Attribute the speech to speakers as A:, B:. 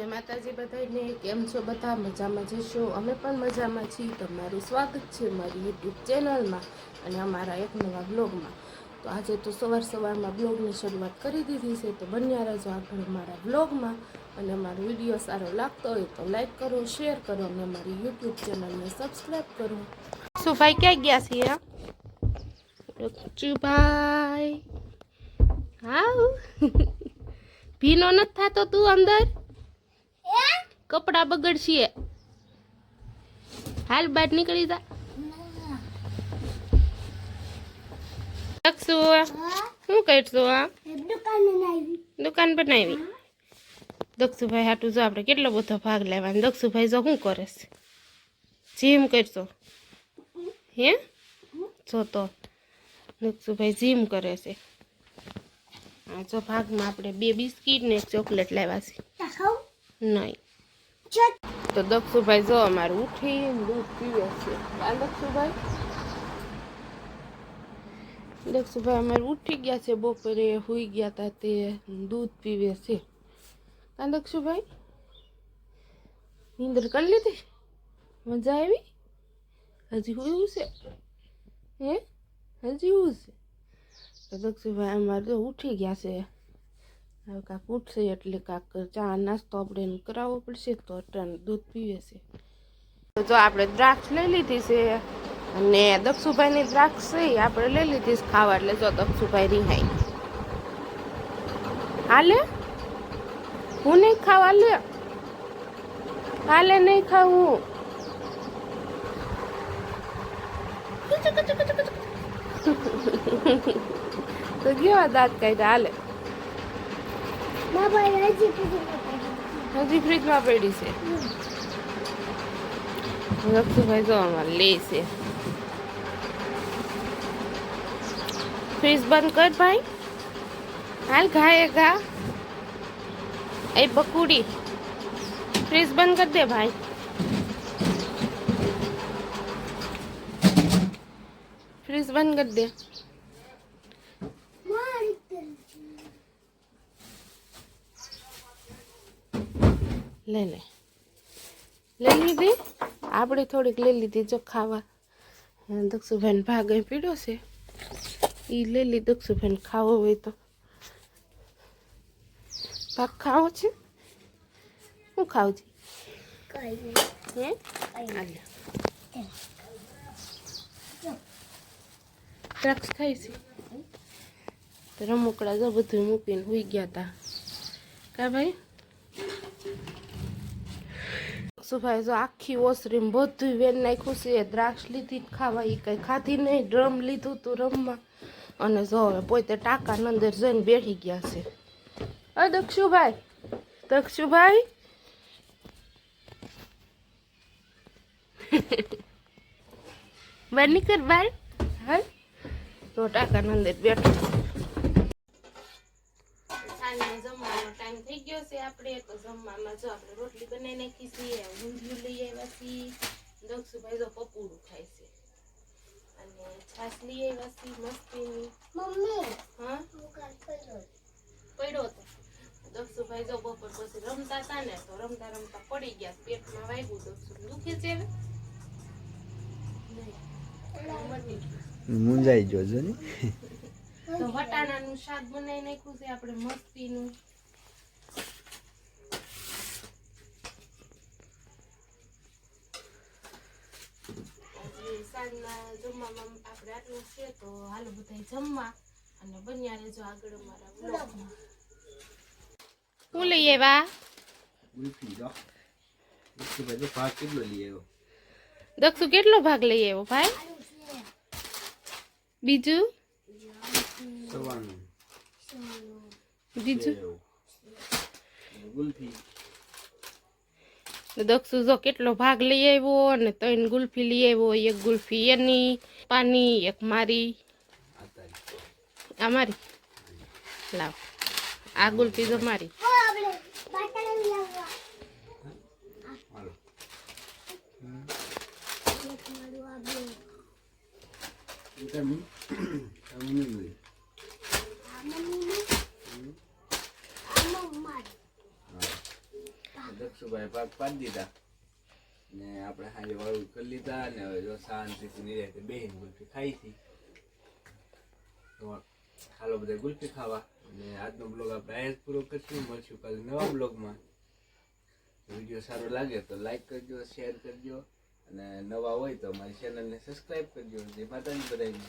A: જય માતાજી બધાને કેમ છો? બધા મજામાં જશો અમે પણ મજામાં છીએ. તમારું સ્વાગત છે મારી યુટ્યુબ ચેનલમાં અને અમારા એક નવા બ્લોગમાં. તો આજે તો સવાર સવારમાં બ્લોગની શરૂઆત કરી દીધી છે. તો બન્યા રહેજો આગળ અમારા બ્લોગમાં. અને અમારો વીડિયો સારો લાગતો હોય તો લાઈક કરો, શેર કરો અને અમારી યુટ્યુબ ચેનલને સબસ્ક્રાઈબ કરો. સુભાઈ ક્યાં ગયા છે ચુભાઈ હા ભીનો નથી થતો તું અંદર? કપડા બગડશે. હાલ બહાર નીકળી જા. શું કરશું આ? દુકાન બનાવી. દક્ષુભાઈ હાટું જો આપણે કેટલો બધો ભાગ લેવાનો. દક્ષુભાઈ જો શું કરે છે? જીમ કરશો? હે? જો તો. દક્ષુભાઈ જીમ કરે છે. આ જો ભાગમાં આપણે બે બિસ્કીટ ને એક ચોકલેટ લેવા છે. નહીં. તો દક્ષુભાઈ જો અમારું ઉઠી દૂધ પીવે છે. આ દક્ષુભાઈ દક્ષુભાઈ અમારું ઉઠી ગયા છે, બપોરે હુઈ ગયા હતા તે દૂધ પીવે છે. આ દક્ષુભાઈ નીંદર કરી લીધી? મજા આવી? હજી હુયું છે? હે? હજી હું છે? તો દક્ષુભાઈ અમારે તો ઉઠી ગયા છે. કાંક ઉઠશે એટલે કાંક ચા, નાસ્તો આપણે કરાવવો પડશે તો અટાણ દૂધ પીવે છે. તો જો આપણે દ્રાક્ષ લઈ લીધી છે અને દક્ષુભાઈની દ્રાક્ષ છે આપણે લઈ લીધી ખાવા, એટલે જો દક્ષુભાઈ રિહાઈ. હાલે? હું નહીં ખાવા લે હાલે નહીં ખાવું તો ગયો દાંત કાઢ્યા, હાલે. હજી ફ્રીજમાં પડી છે. લક્ષુભાઈ જો અમારે લે છે. ફ્રીજ બંધ કર ભાઈ. હાલ ઘાએ ઘા. એ બકુડી ફ્રીજ બંધ કરી દે ભાઈ. ફ્રીજ બંધ કરી દે. લે લે. લઈ લીધી? આપણે થોડીક લઈ લીધી જો ખાવા. દક્ષુભાઈને ભાગ અહીં પીડ્યો છે. એ લઈ લી દક્ષુભાઈને ખાવો હોય તો. ભાગ ખાવો છે? શું ખાવ છે? હે. દ્રાક્ષ ખાઈ છે. રમકડા બધું મૂકીને હોઈ ગયા હતા કા ભાઈ? સુભાઈ જો આખી ઓસરીમ બધું વેન નાખ્યું છે. દ્રાક્ષ લીધી ખાવા એ કંઈ ખાધી નહીં ડ્રમ લીધું તું રમવા. અને જો હવે પોતે ટાંકા અંદર જઈને બેઠી ગયા છે. અ દક્ષુભાઈ. દક્ષુભાઈ? બની કર બાર હાલ તો ટાંકાની અંદર બેઠો. આપણે તો જમવામાં જો આપણે રોટલી બનાવી નાખી છીએ ઊંધિયું લઈ આવ્યા છીએ. દક્ષુભાઈ તો પપુડું ખાય છે. અને છાશ લઈ આવ્યા છીએ મસ્તીની. હા? પડ્યો. હતો દક્ષુભાઈ જો બપોર પછી રમતા હતા ને તો રમતા રમતા પડી ગયા. પેટમાં વાગ્યું દક્ષુ દુખે છે.
B: મુંજાઈ ગયો. ને?
A: તો વટાણાનું શાક બનાવી નાખ્યું છે આપણે મસ્તીનું. સાંજના જમવામાં આપણે આટલું છે તો હાલો બધા જમવા અને બન્યા રહેજો આગળ અમારા બ્લોગમાં હું લઈ આવ્યા?
B: કેટલો લઈ
A: દક્ષુ કેટલો ભાગ લઈ આવ્યો ભાઈ? બીજું? બીજું?
B: ગુલ્ફી
A: દક્ષુ જો કેટલો ભાગ લઈ આવ્યો અને ત્રણ ગુલ્ફી લઈ આવ્યો, એક ગુલ્ફી એની, પાની, એક મારી. આ મારી. લાવ. આ ગુલ્ફી જો મારી.
B: Thank તમે તમે નહીં દક્ષુભાઈ પાક પાડી દીધા. ને આપણે સાંજે વાળું કરી લીધા ને હવે જો શાંતિથી નિરાતે બેહીને ગુલ્ફી ખાઈ હતી. હાલો બધા ગુલ્ફી ખાવા. અને આજનો બ્લોગ આપણે અહીંયા જ પૂરો કરશું. મળશું કાલે નવા બ્લોગમાં વીડિયો સારો લાગે તો લાઈક કરજો શેર કરજો. અને નવા હોય તો અમારી ચેનલને સબસ્ક્રાઈબ કરજો. જે માતાજી બધાને.